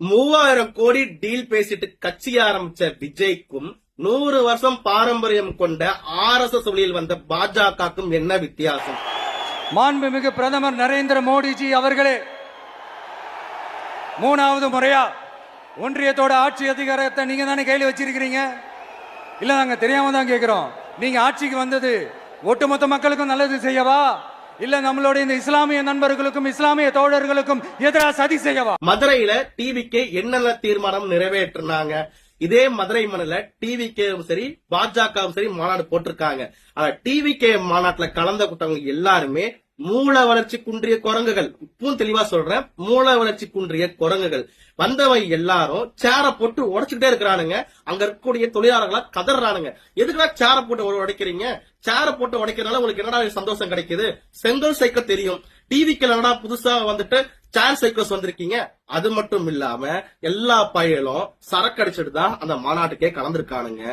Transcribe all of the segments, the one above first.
மூவாயிரம் கோடி டீல் பேசிட்டு கட்சி ஆரம்பிச்ச விஜய்க்கும் நூறு வருஷம் பாரம்பரியம் கொண்ட ஆர் எஸ் எஸ் வழியில் வந்த பாஜகவுக்கும் என்ன வித்தியாசம்? மாண்புமிகு பிரதமர் நரேந்திர மோடிஜி அவர்களே மூணாவது முறையா ஒன்றியத்தோட ஆட்சி அதிகாரத்தை நீங்க தானே கையில் வச்சிருக்கிறீங்க? இல்ல நாங்க தெரியாம தான் கேட்கிறோம் நீங்க ஆட்சிக்கு வந்தது ஒட்டுமொத்த மக்களுக்கும் நல்லது செய்யவா? இல்ல நம்மளுடைய இந்த இஸ்லாமிய நண்பர்களுக்கும் இஸ்லாமிய தோழர்களுக்கும் எதிராக சதி செய்யவா? மதுரையில டிவிக்கு என்னென்ன தீர்மானம் நிறைவேற்றினாங்க? இதே மதுரை மண்ணில டிவிகேவும் சரி பாஜகவும் சரி மாநாடு போட்டிருக்காங்க. ஆனா டிவிகே மாநாட்டுல கலந்த கூட்டவங்க எல்லாருமே மூல வளர்ச்சி குன்றிய குரங்குகள். இப்பவும் தெளிவா சொல்றேன். மூல வளர்ச்சி குன்றிய குரங்குகள். வந்தவங்க எல்லாரும் சேர போட்டு உடைச்சுக்கிட்டே இருக்கிறானுங்க. அங்க இருக்கக்கூடிய தொழிலாளர்களா கதறானுங்க. எதுக்குடா சேர போட்டு உடைக்கிறீங்க? சேர போட்டு உடைக்கிறதுனால உங்களுக்கு என்னடா சந்தோஷம் கிடைக்குது? செங்கல் சைக்கிள் தெரியும். டிவிக்கு என்னடா புதுசா வந்துட்டு சேர் சைக்கிள்ஸ் வந்திருக்கீங்க? அது மட்டும் இல்லாம எல்லா பயலும் சரக்கு அடிச்சிட்டு தான் அந்த மாநாட்டுக்கே கலந்துருக்கானுங்க.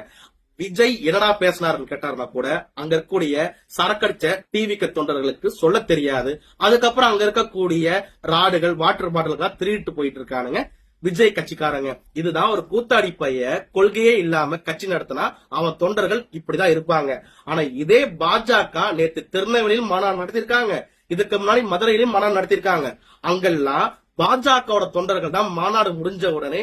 விஜய் என்னடா பேசினார்னு கேட்டாருன்னா கூட அங்க இருக்கக்கூடிய சரக்கடிச்ச டிவிக்கு தொண்டர்களுக்கு சொல்ல தெரியாது. அதுக்கப்புறம் அங்க இருக்கக்கூடிய ராடுகள் வாட்டர் பாட்டில்கள் திருடிட்டு போயிட்டு இருக்கானுங்க. விஜய் கட்சிக்காரங்க. இதுதான் ஒரு கூத்தாடி பைய கொள்கையே இல்லாம கட்சி நடத்தினா அவன் தொண்டர்கள் இப்படிதான் இருப்பாங்க. ஆனா இதே பாஜக நேத்து திருநெல்வேலியில் மாநாடு நடத்திருக்காங்க இதுக்கு முன்னாடி மதுரையிலும் மாநாடு நடத்திருக்காங்க அங்கெல்லாம் பாஜகவோட தொண்டர்கள் தான் மாநாடு முடிஞ்ச உடனே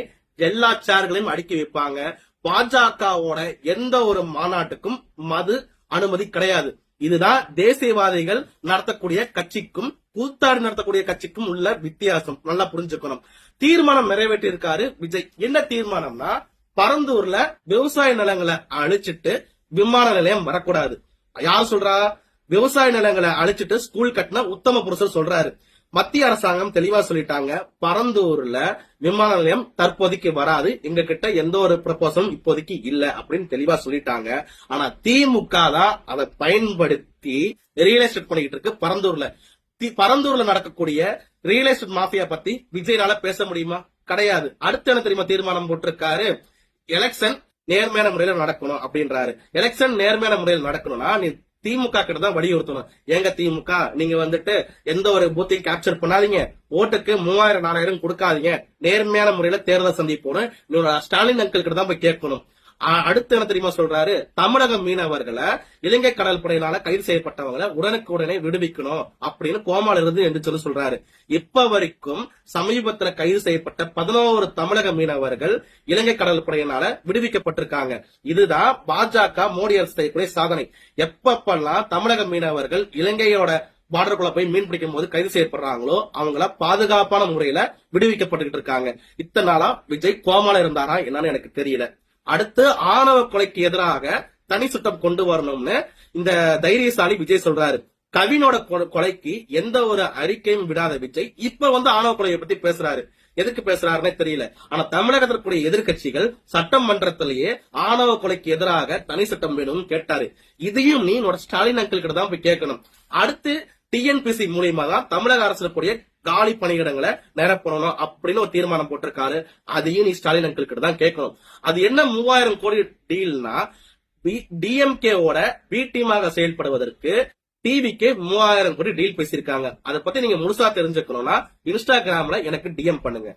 எல்லா சேர்களையும் அடுக்கி வைப்பாங்க. பாஜகவோட எந்த ஒரு மாநாட்டுக்கும் மது அனுமதி கிடையாது. இதுதான் தேசியவாதிகள் நடத்தக்கூடிய கட்சிக்கும் கூத்தாடி நடத்தக்கூடிய கட்சிக்கும் உள்ள வித்தியாசம். நல்லா புரிஞ்சுக்கணும். தீர்மானம் நிறைவேற்றி இருக்காரு விஜய். என்ன தீர்மானம்னா பரந்தூர்ல விவசாய நிலங்களை அழிச்சிட்டு விமான நிலையம் வரக்கூடாது. யார் சொல்றா? விவசாய நிலங்களை அழிச்சிட்டு ஸ்கூல் கட்டின உத்தம புருஷர் சொல்றாரு. மத்திய அரசாங்கம் தெளிவா சொல்லிட்டாங்க பரந்தூர்ல விமான நிலையம் தற்போதைக்கு வராது. எங்க கிட்ட எந்த ஒரு ப்ரப்போசலும் இப்போதைக்கு இல்ல அப்படின்னு தெளிவா சொல்லிட்டாங்க. ஆனா திமுக தான் அதை பயன்படுத்தி ரியல் எஸ்டேட் பண்ணிக்கிட்டு இருக்கு பரந்தூர்ல. தி- பரந்தூர்ல நடக்கக்கூடிய ரியல் எஸ்டேட் மாஃபியா பத்தி விஜய்னால பேச முடியுமா? கிடையாது. அடுத்து என்ன தெரியுமா தீர்மானம் போட்டிருக்காரு? எலெக்ஷன் நேர்மையான முறையில நடக்கணும் அப்படின்றாரு. எலெக்ஷன் நேர்மையான முறையில் நடக்கணும்னா நீ திமுக கிட்ட தான் வலியுறுத்தணும். ஏங்க திமுக? நீங்க வந்துட்டு எந்த ஒரு பூத்தையும் கேப்சர் பண்ணாதீங்க. ஓட்டுக்கு மூவாயிரம் நாலாயிரம் கொடுக்காதீங்க. நேர்மையான முறையில தேர்தல் சந்திப்போன்னு ஸ்டாலின் அங்கிள் கிட்ட தான் போய் கேட்கணும். அடுத்து என்ன தெரியுமா சொல்றாரு? தமிழக மீனவர்களை இலங்கை கடல் படையினால கைது செய்யப்பட்டவங்களை உடனுக்கு உடனே விடுவிக்கணும் அப்படின்னு கோமால இருந்து என்று சொல்லி சொல்றாரு. இப்ப வரைக்கும் சமீபத்துல கைது செய்யப்பட்ட பதினோரு தமிழக மீனவர்கள் இலங்கை கடல் படையினால விடுவிக்கப்பட்டிருக்காங்க. இதுதான் பாஜக மோடி அரசு செய்யக்கூடிய சாதனை. எப்பப்பெல்லாம் தமிழக மீனவர்கள் இலங்கையோட பார்டருக்குள்ள போய் மீன் பிடிக்கும் போது கைது செய்யப்படுறாங்களோ அவங்கள பாதுகாப்பான முறையில விடுவிக்கப்பட்டுக்கிட்டு இருக்காங்க. இத்தனை நாளா விஜய் கோமால இருந்தாரா என்னன்னு எனக்கு தெரியல. அடுத்து ஆணவ கொலைக்கு எதிராக தனி சட்டம் கொண்டு வரணும்னு இந்த தைரியசாலி விஜய் சொல்றாரு. கவினோட கொ- கொலைக்கு எந்த ஒரு அறிக்கையும் விடாத விஜய் இப்ப வந்து ஆணவ கொலையை பத்தி பேசுறாரு. எதுக்கு பேசுறாருன்னே தெரியல. ஆனா தமிழகத்தில் இருக்கக்கூடிய எதிர்க்கட்சிகள் சட்டமன்றத்திலேயே ஆணவ கொலைக்கு எதிராக தனி சட்டம் வேணும்னு கேட்டாரு. இதையும் நீ உன்னோட ஸ்டாலின் அங்கிள் கிட்ட தான் போய் கேட்கணும். அடுத்து டிஎன்பிசி மூலியமா தான் தமிழக அரசு காலி பணியிடங்களை நிரப்பணும் அப்படின்னு ஒரு தீர்மானம் போட்டிருக்காரு. அதையும் நீ ஸ்டாலின் அங்கிள் கிட்ட தான் கேட்கணும். அது என்ன மூவாயிரம் கோடி டீல்னா டிஎம்கேவோட பி டீமாக செயல்படுவதற்கு டிவிக்கு மூவாயிரம் கோடி டீல் பேசியிருக்காங்க. அதை பத்தி நீங்க முழுசா தெரிஞ்சுக்கணும்னா இன்ஸ்டாகிராம்ல எனக்கு டிஎம் பண்ணுங்க.